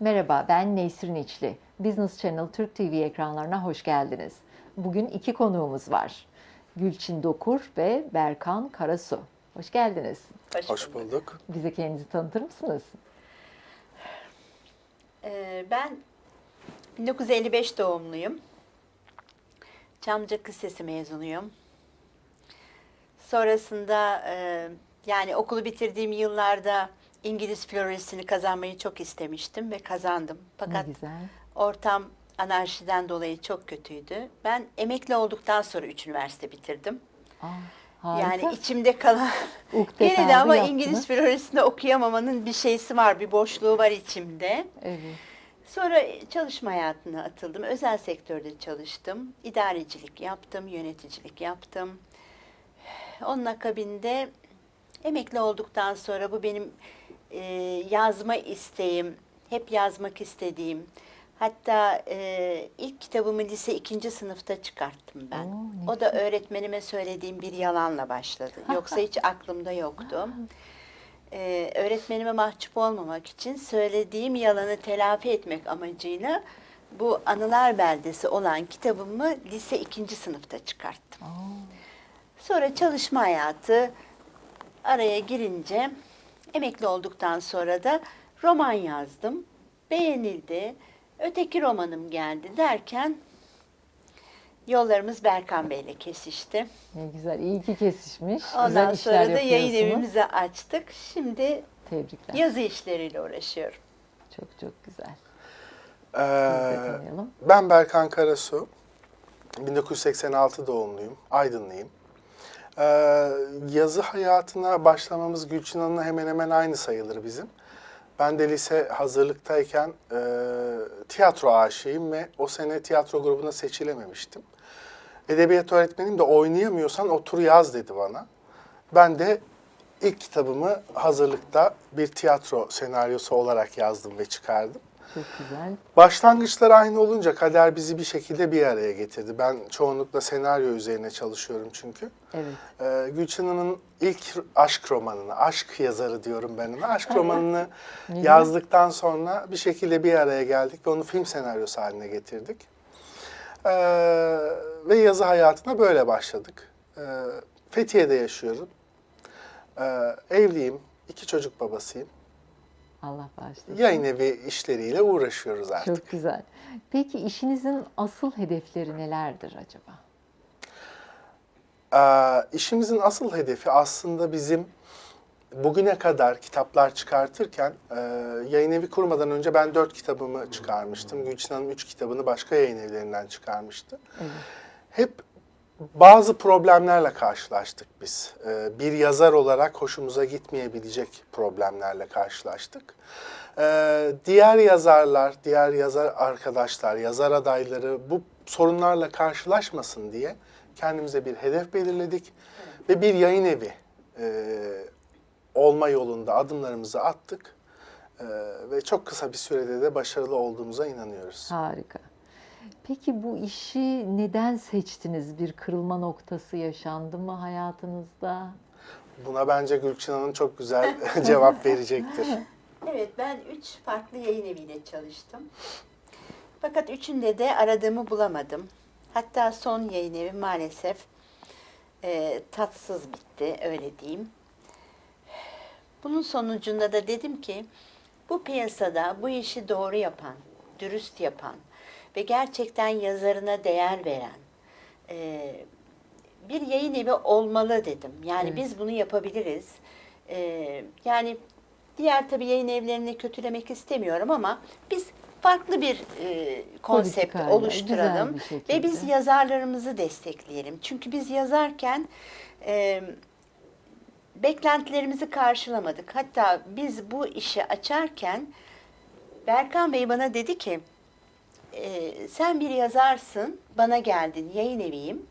Merhaba, ben Nesrin İçli. Business Channel Türk TV ekranlarına hoş geldiniz. Bugün iki konuğumuz var. Gülçin Dokur ve Berkan Karasu. Hoş geldiniz. Hoş bulduk. Bize kendinizi tanıtır mısınız? Ee, ben 1955 doğumluyum. Çamlıca Lisesi mezunuyum. Sonrasında e, yani okulu bitirdiğim yıllarda İngiliz floristini kazanmayı çok istemiştim ve kazandım. Fakat ne güzel. ortam anarşiden dolayı çok kötüydü. Ben emekli olduktan sonra üç üniversite bitirdim. Aa, harika. Yani içimde kalan gene de ama yaptınız. İngiliz floristinde okuyamamanın bir şeysi var, bir boşluğu var içimde. Evet. Sonra çalışma hayatına atıldım. Özel sektörde çalıştım. İdarecilik yaptım, yöneticilik yaptım. Onun akabinde emekli olduktan sonra bu benim e, yazma isteğim, hep yazmak istediğim. Hatta e, ilk kitabımı lise ikinci sınıfta çıkarttım ben. Oo, o da öğretmenime söylediğim bir yalanla başladı. Yoksa hiç aklımda yoktu. Ee, öğretmenime mahcup olmamak için söylediğim yalanı telafi etmek amacıyla bu Anılar Beldesi olan kitabımı lise ikinci sınıfta çıkarttım. Aa, Sonra çalışma hayatı araya girince emekli olduktan sonra da roman yazdım. Beğenildi. Öteki romanım geldi derken yollarımız Berkan Bey'le kesişti. ne güzel. İyi ki kesişmiş. Ondan güzel işler sonra da yayın evimizi açtık. Şimdi Tebrikler. yazı işleriyle uğraşıyorum. Çok çok güzel. Ee, ben Berkan Karasu. 1986 doğumluyum. Aydınlıyım. Ee, yazı hayatına başlamamız Gülçin Hanım'la hemen hemen aynı sayılır bizim. Ben de lise hazırlıktayken e, tiyatro aşığıyım ve o sene tiyatro grubuna seçilememiştim. Edebiyat öğretmenim de oynayamıyorsan otur yaz dedi bana. Ben de ilk kitabımı hazırlıkta bir tiyatro senaryosu olarak yazdım ve çıkardım. Çok güzel. Başlangıçlar aynı olunca kader bizi bir şekilde bir araya getirdi. Ben çoğunlukla senaryo üzerine çalışıyorum çünkü. Evet. Ee, Gülçin Hanım'ın ilk aşk romanını, aşk yazarı diyorum ben ona. Aşk romanını yazdıktan sonra bir şekilde bir araya geldik ve onu film senaryosu haline getirdik. Ee, ve yazı hayatına böyle başladık. Ee, Fethiye'de yaşıyorum. Ee, evliyim, iki çocuk babasıyım. Allah bağışlasın. Yayın evi işleriyle uğraşıyoruz artık. Çok güzel. Peki işinizin asıl hedefleri nelerdir acaba? Ee, işimizin asıl hedefi aslında bizim bugüne kadar kitaplar çıkartırken e, yayın evi kurmadan önce ben dört kitabımı çıkarmıştım. Gülçin Hanım üç kitabını başka yayın evlerinden çıkarmıştı. Evet. Hep bazı problemlerle karşılaştık biz. Ee, bir yazar olarak hoşumuza gitmeyebilecek problemlerle karşılaştık. Ee, diğer yazarlar, diğer yazar arkadaşlar, yazar adayları bu sorunlarla karşılaşmasın diye kendimize bir hedef belirledik ve bir yayın evi e, olma yolunda adımlarımızı attık. Ee, ve çok kısa bir sürede de başarılı olduğumuza inanıyoruz. Harika. Peki bu işi neden seçtiniz? Bir kırılma noktası yaşandı mı hayatınızda? Buna bence Gülçin Hanım çok güzel cevap verecektir. Evet, ben üç farklı yayın eviyle çalıştım. Fakat üçünde de aradığımı bulamadım. Hatta son yayın evi maalesef e, tatsız bitti, öyle diyeyim. Bunun sonucunda da dedim ki, bu piyasada bu işi doğru yapan, dürüst yapan ve gerçekten yazarına değer veren e, bir yayın evi olmalı dedim. Yani biz bunu yapabiliriz. E, yani diğer tabii yayın evlerini kötülemek istemiyorum ama biz farklı bir e, konsept Politikayla, oluşturalım bir ve biz yazarlarımızı destekleyelim. Çünkü biz yazarken e, beklentilerimizi karşılamadık. Hatta biz bu işi açarken Berkan Bey bana dedi ki e, sen bir yazarsın, bana geldin, yayın eviyim.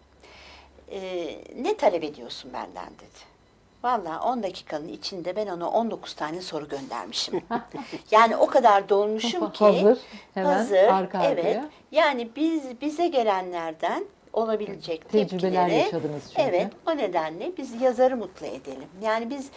E, ne talep ediyorsun benden dedi. Vallahi 10 dakikanın içinde ben ona 19 tane soru göndermişim. yani o kadar dolmuşum ki. Hazır, hemen hazır, arka evet. arkaya. Yani biz bize gelenlerden olabilecek Tecrübeler yaşadınız çünkü. Evet, o nedenle biz yazarı mutlu edelim. Yani biz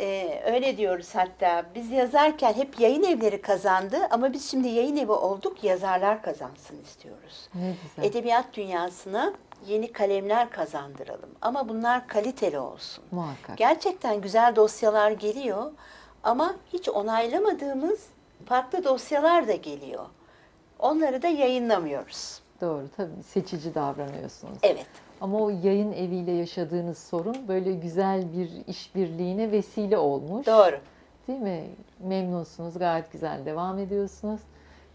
Ee, öyle diyoruz hatta. Biz yazarken hep yayın evleri kazandı ama biz şimdi yayın evi olduk, yazarlar kazansın istiyoruz. Ne güzel. Edebiyat dünyasına yeni kalemler kazandıralım. Ama bunlar kaliteli olsun. Muhakkak. Gerçekten güzel dosyalar geliyor ama hiç onaylamadığımız farklı dosyalar da geliyor. Onları da yayınlamıyoruz. Doğru tabii seçici davranıyorsunuz. Evet. Ama o yayın eviyle yaşadığınız sorun böyle güzel bir işbirliğine vesile olmuş. Doğru. Değil mi? Memnunsunuz, gayet güzel devam ediyorsunuz.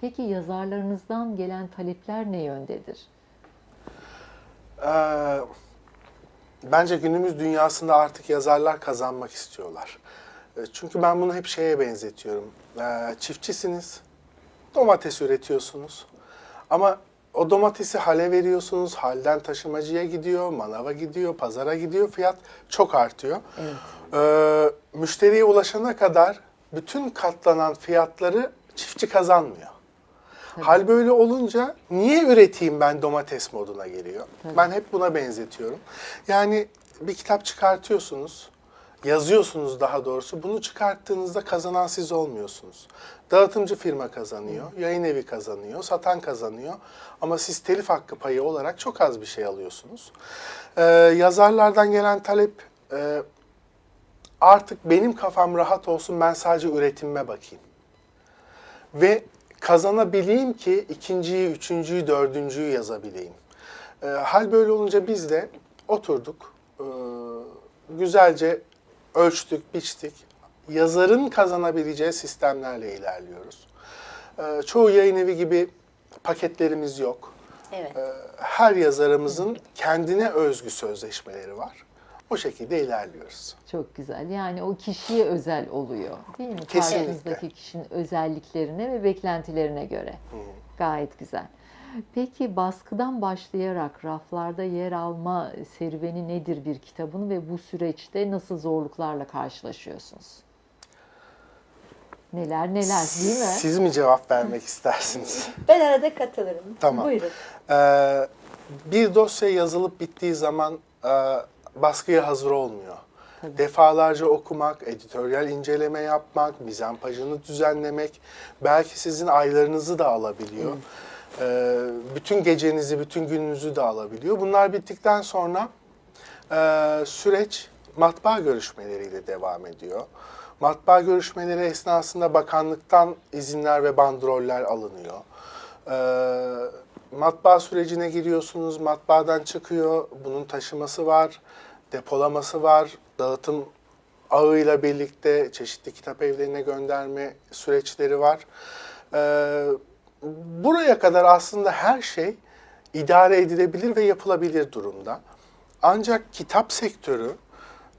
Peki yazarlarınızdan gelen talepler ne yöndedir? Ee, bence günümüz dünyasında artık yazarlar kazanmak istiyorlar. Ee, Çünkü ben bunu hep şeye benzetiyorum. Ee, çiftçisiniz, domates üretiyorsunuz. Ama o domatesi hale veriyorsunuz, halden taşımacıya gidiyor, manava gidiyor, pazara gidiyor, fiyat çok artıyor. Evet. Ee, müşteriye ulaşana kadar bütün katlanan fiyatları çiftçi kazanmıyor. Hal böyle olunca niye üreteyim ben domates moduna geliyor. Tabii. Ben hep buna benzetiyorum. Yani bir kitap çıkartıyorsunuz, yazıyorsunuz daha doğrusu. Bunu çıkarttığınızda kazanan siz olmuyorsunuz. Dağıtımcı firma kazanıyor, yayın evi kazanıyor, satan kazanıyor. Ama siz telif hakkı payı olarak çok az bir şey alıyorsunuz. Ee, yazarlardan gelen talep e, artık benim kafam rahat olsun ben sadece üretimime bakayım. Ve kazanabileyim ki ikinciyi, üçüncüyü, dördüncüyü yazabileyim. Ee, hal böyle olunca biz de oturduk, ee, güzelce ölçtük, biçtik. Yazarın kazanabileceği sistemlerle ilerliyoruz. Ee, çoğu yayın evi gibi paketlerimiz yok. Evet. Ee, her yazarımızın kendine özgü sözleşmeleri var. O şekilde ilerliyoruz. Çok güzel. Yani o kişiye özel oluyor. Değil mi? Kesinlikle. Karşınızdaki kişinin özelliklerine ve beklentilerine göre. Gayet güzel. Peki baskıdan başlayarak raflarda yer alma serüveni nedir bir kitabın ve bu süreçte nasıl zorluklarla karşılaşıyorsunuz? Neler neler değil mi? Siz mi cevap vermek istersiniz? Ben arada katılırım. Tamam. Buyurun. Ee, bir dosya yazılıp bittiği zaman e, baskıya hazır olmuyor. Tabii. Defalarca okumak, editoryal inceleme yapmak, mizampajını düzenlemek belki sizin aylarınızı da alabiliyor. Ee, bütün gecenizi, bütün gününüzü de alabiliyor. Bunlar bittikten sonra e, süreç matbaa görüşmeleriyle devam ediyor. Matbaa görüşmeleri esnasında bakanlıktan izinler ve bandroller alınıyor. Ee, matbaa sürecine giriyorsunuz, matbaadan çıkıyor, bunun taşıması var, depolaması var, dağıtım ağıyla birlikte çeşitli kitap evlerine gönderme süreçleri var. Ee, buraya kadar aslında her şey idare edilebilir ve yapılabilir durumda. Ancak kitap sektörü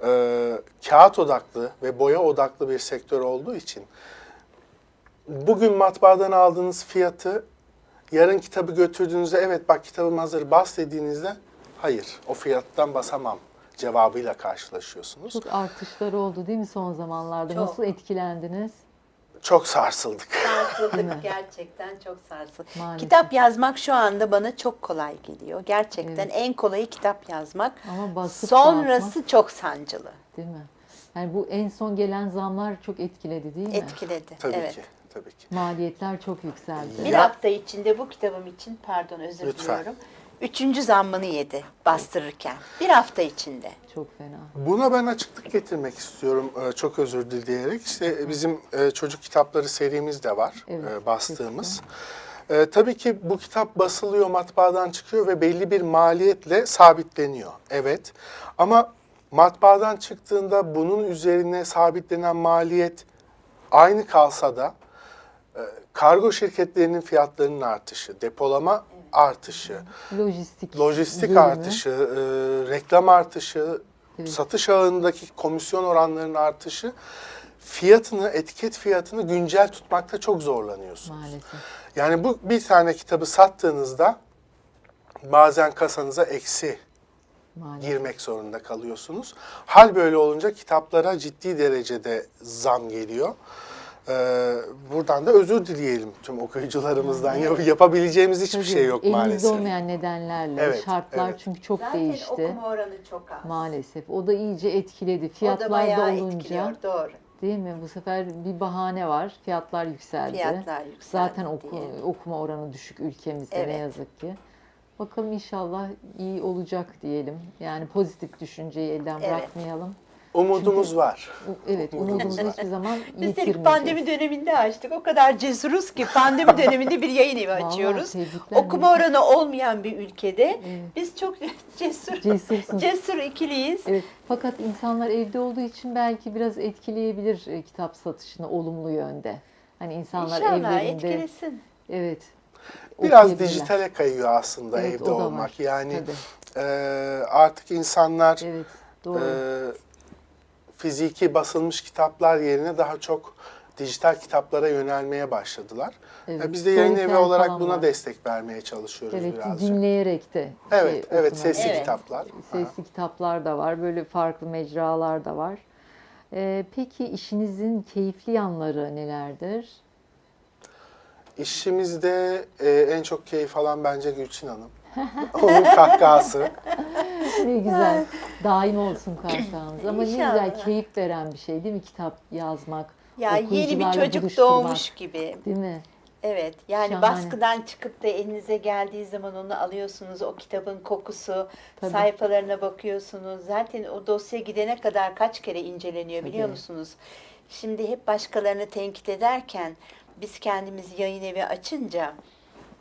e, kağıt odaklı ve boya odaklı bir sektör olduğu için bugün matbaadan aldığınız fiyatı yarın kitabı götürdüğünüzde evet bak kitabım hazır bas dediğinizde hayır o fiyattan basamam cevabıyla karşılaşıyorsunuz. Çok artışlar oldu değil mi son zamanlarda? Çok. Nasıl etkilendiniz? Çok sarsıldık. Sarsıldık gerçekten çok sarsıldık. Maalesef. Kitap yazmak şu anda bana çok kolay geliyor. Gerçekten en kolayı kitap yazmak. Ama basıp Sonrası dağıtmak- çok sancılı. Değil mi? Yani bu en son gelen zamlar çok etkiledi değil mi? Etkiledi. Tabii evet. ki, tabii ki. Maliyetler çok yükseldi. Bir Ya- hafta içinde bu kitabım için pardon özür Lütfen. diliyorum. Üçüncü zammını yedi bastırırken. Bir hafta içinde. Çok fena. Buna ben açıklık getirmek istiyorum e, çok özür dileyerek. İşte bizim e, çocuk kitapları serimiz de var Evet, e, bastığımız. E, tabii ki bu kitap basılıyor, matbaadan çıkıyor ve belli bir maliyetle sabitleniyor. Evet ama matbaadan çıktığında bunun üzerine sabitlenen maliyet aynı kalsa da e, kargo şirketlerinin fiyatlarının artışı, depolama artışı, Lojistik, lojistik bölümü. artışı, e, reklam artışı, Evet. satış ağındaki komisyon oranlarının artışı fiyatını, etiket fiyatını güncel tutmakta çok zorlanıyorsunuz. Maalesef. Yani bu bir tane kitabı sattığınızda bazen kasanıza eksi Maalesef. girmek zorunda kalıyorsunuz. Hal böyle olunca kitaplara ciddi derecede zam geliyor. Ee, buradan da özür dileyelim tüm okuyucularımızdan. Ya- Yapabileceğimiz hiçbir şey yok Elimizde maalesef. olmayan nedenlerle Evet, şartlar evet. çünkü çok Zaten değişti. okuma oranı çok az. Maalesef. O da iyice etkiledi. O da Fiyatlar da bayağı olunca etkiliyor. Doğru. değil mi? Bu sefer bir bahane var. Fiyatlar yükseldi. Fiyatlar yükseldi Zaten oku- diye. okuma oranı düşük ülkemizde ne Evet. yazık ki. Bakalım inşallah iyi olacak diyelim. Yani pozitif düşünceyi elden Evet. bırakmayalım. Umudumuz var. Evet, Umudumuz umudumuzu var. hiçbir zaman yitirmeyeceğiz. pandemi döneminde açtık. O kadar cesuruz ki pandemi döneminde bir yayın evi Vallahi açıyoruz. tebrikler. Okuma oranı olmayan bir ülkede Evet. biz çok cesur, Cesursunuz. cesur ikiliyiz. Evet, fakat insanlar evde olduğu için belki biraz etkileyebilir e, kitap satışını olumlu yönde. Hani insanlar İnşallah evlerinde etkilesin. evet Biraz dijitale kayıyor aslında Evet, evde olmak. var. Yani Tabii. e, artık insanlar Evet, doğru. e, fiziki basılmış kitaplar yerine daha çok dijital kitaplara yönelmeye başladılar. Evet, E, Biz de yayın evi olarak buna var. destek vermeye çalışıyoruz evet, birazcık. dinleyerek de Evet, şey, evet okumak. sesli Evet. kitaplar. Sesli kitaplar da var, böyle farklı mecralar da var. Ee, peki işinizin keyifli yanları nelerdir? İşimizde e, en çok keyif alan bence Gülçin Hanım. Onun kahkahası. Ne güzel. Daim olsun kahkahanız. Ama ne güzel keyif veren bir şey değil mi kitap yazmak? Ya yeni bir çocuk doğmuş gibi. Değil mi? Evet yani Şahane. baskıdan çıkıp da elinize geldiği zaman onu alıyorsunuz. O kitabın kokusu, Tabii. sayfalarına bakıyorsunuz. Zaten o dosya gidene kadar kaç kere inceleniyor biliyor Tabii. musunuz? Şimdi hep başkalarını tenkit ederken biz kendimiz yayın evi açınca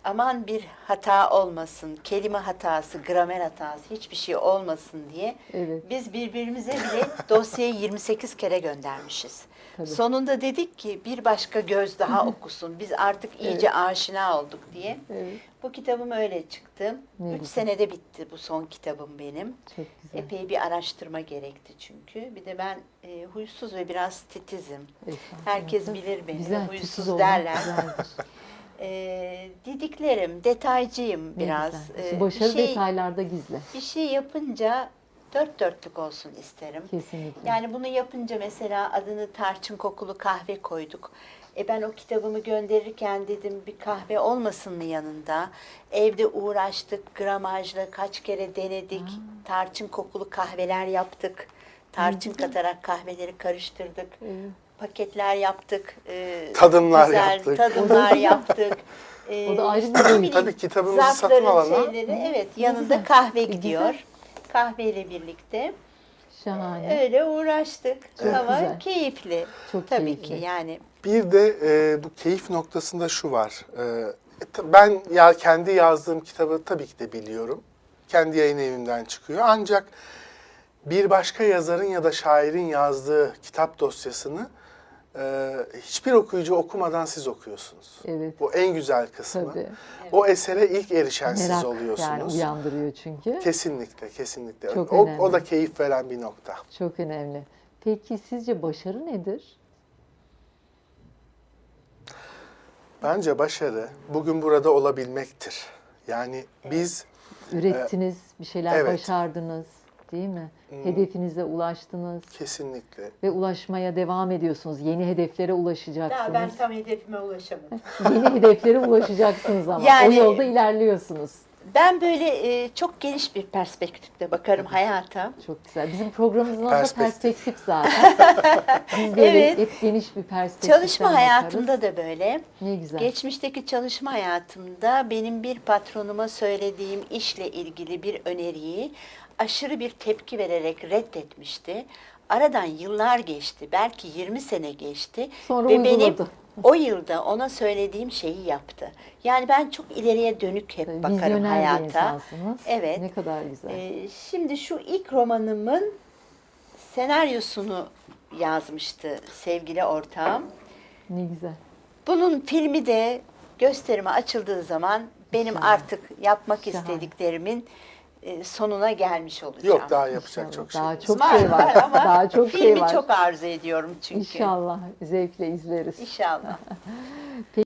aman bir hata olmasın, kelime hatası, gramer hatası hiçbir şey olmasın diye Evet. biz birbirimize bile dosyayı 28 kere göndermişiz. Tabii. Sonunda dedik ki bir başka göz daha okusun. Biz artık iyice aşina olduk diye. Evet. Bu kitabım öyle çıktı. Ne Üç güzel. senede bitti bu son kitabım benim. Çok güzel. Epey bir araştırma gerekti çünkü. Bir de ben e, huysuz ve biraz titizim. Estağfurullah. Herkes Tabii. bilir beni. Güzel, huysuz derler. E, didiklerim, detaycıyım biraz. E, İşte başarı bir şey, detaylarda gizli. bir şey yapınca dört dörtlük olsun isterim. Kesinlikle. Yani bunu yapınca mesela adını tarçın kokulu kahve koyduk. E ben o kitabımı gönderirken dedim bir kahve olmasın mı yanında? Evde uğraştık, gramajla kaç kere denedik. Tarçın kokulu kahveler yaptık. Tarçın katarak kahveleri karıştırdık. Evet. Paketler yaptık. e, Tadımlar güzel yaptık. Tadımlar yaptık. E, O da ayrı bir bileyim, Tabii kitabımızı zarfların satın alana- şeyleri, evet yanında kahve E, gidiyor. güzel. Kahveyle birlikte. Şahane. Öyle uğraştık Çok ama güzel. keyifli. Çok Tabii keyifli. ki yani Bir de e, bu keyif noktasında şu var. E, ta- ben ya kendi yazdığım kitabı tabii ki de biliyorum. Kendi yayın evimden çıkıyor. Ancak bir başka yazarın ya da şairin yazdığı kitap dosyasını e, hiçbir okuyucu okumadan siz okuyorsunuz. Evet. Bu en güzel kısmı. Tabii. O esere ilk erişen siz Merak oluyorsunuz. yani uyandırıyor çünkü. Kesinlikle, kesinlikle. Çok o, önemli. o da keyif veren bir nokta. Çok önemli. Peki sizce başarı nedir? Bence başarı bugün burada olabilmektir. Yani biz Ürettiniz, bir şeyler evet. başardınız, değil mi? Hedefinize ulaştınız kesinlikle ve ulaşmaya devam ediyorsunuz. Yeni hedeflere daha ulaşacaksınız. ben tam hedefime ulaşamadım. Yeni hedeflere ulaşacaksınız ama. Yani- o yolda ilerliyorsunuz. ben böyle e, çok geniş bir perspektifte bakarım hayata. Çok güzel. Bizim programımızın adı da Perspektif. perspektif zaten. Biz de Evet. hep geniş bir perspektiften Çalışma bakarız. hayatımda da böyle. Ne güzel. Geçmişteki çalışma hayatımda benim bir patronuma söylediğim işle ilgili bir öneriyi aşırı bir tepki vererek reddetmişti. Aradan yıllar geçti, belki 20 sene geçti Sonra ve benim o yılda ona söylediğim şeyi yaptı. Yani ben çok ileriye dönük hep bakarım Vizyoner hayata. Evet. Ne kadar güzel. Ee, şimdi şu ilk romanımın senaryosunu yazmıştı sevgili ortağım. ne güzel. Bunun filmi de gösterime açıldığı zaman benim Şahane. artık yapmak Şahane. istediklerimin e, sonuna gelmiş olacağım. yok daha yapacak İnşallah. çok şey. Daha çok var, şey var. ama Daha çok filmi şey var. çok arzu ediyorum çünkü. İnşallah zevkle izleriz. İnşallah.